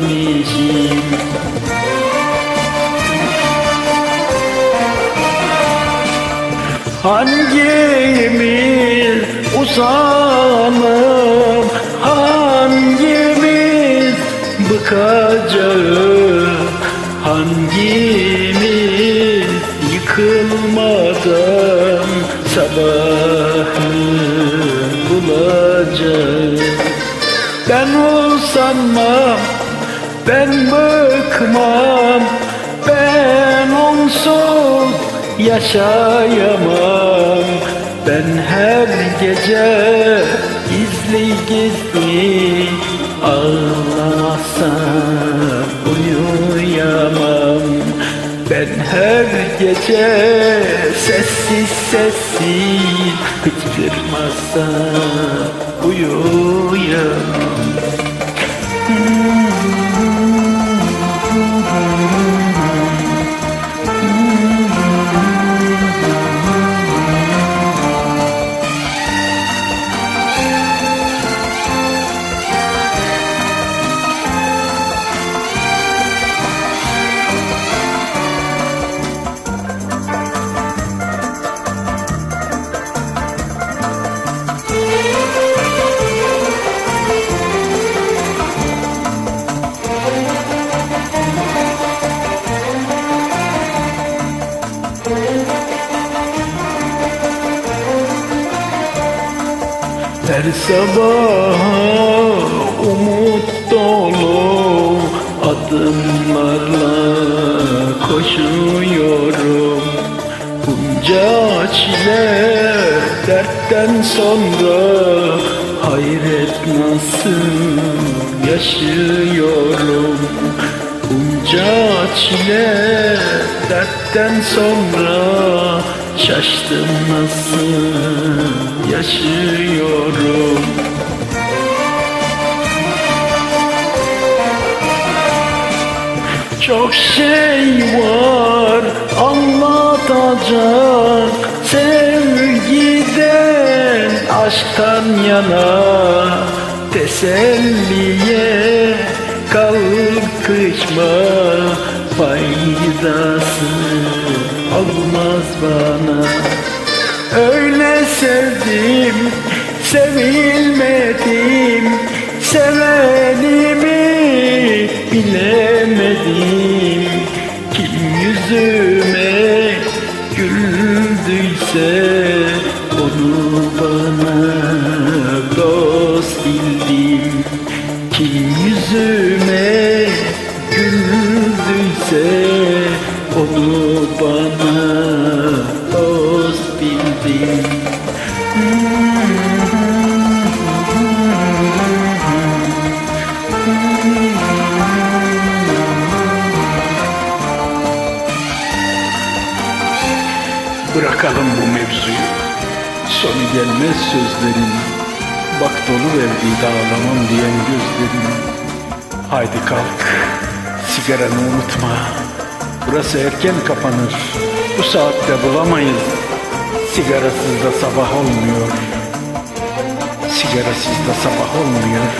mahvetmişim Hangimiz uzanıp hangimiz bıkacağız Hangimiz yıkılmadan sabahı bulacağız Ben usanmam, ben bıkmam Ben onsuz yaşayamam. Ben her gece gizli gizli Ağlamazsam uyuyamam. Ben her gece sessiz sessiz Hıçkırmazsam uyuyamam Her sabah umut dolu adımlarla koşuyorum. Bunca çile dertten sonra hayret nasıl yaşıyorum? Bunca çile dertten sonra şaştım nasıl? Yaşıyorum. Çok şey var anlatacak. Sevgiden, aşktan yana Teselliye kalkışma Faydası olmaz bana. Öyle sevdim, sevilmedim Sevenimi bilemedim. Kim yüzüme güldüyse Onu bana dost bildim. Kim yüzüme güldüyse Onu bana Bırakalım bu mevzuyu. Sonu gelmez sözlerin. Bak dolu verdi dağlamam diyen gözlerin. Haydi kalk, sigaranı unutma. Burası erken kapanır. Bu saatte bulamayız. Sigarasız da sabah olmuyor. Sigarasız da sabah olmuyor.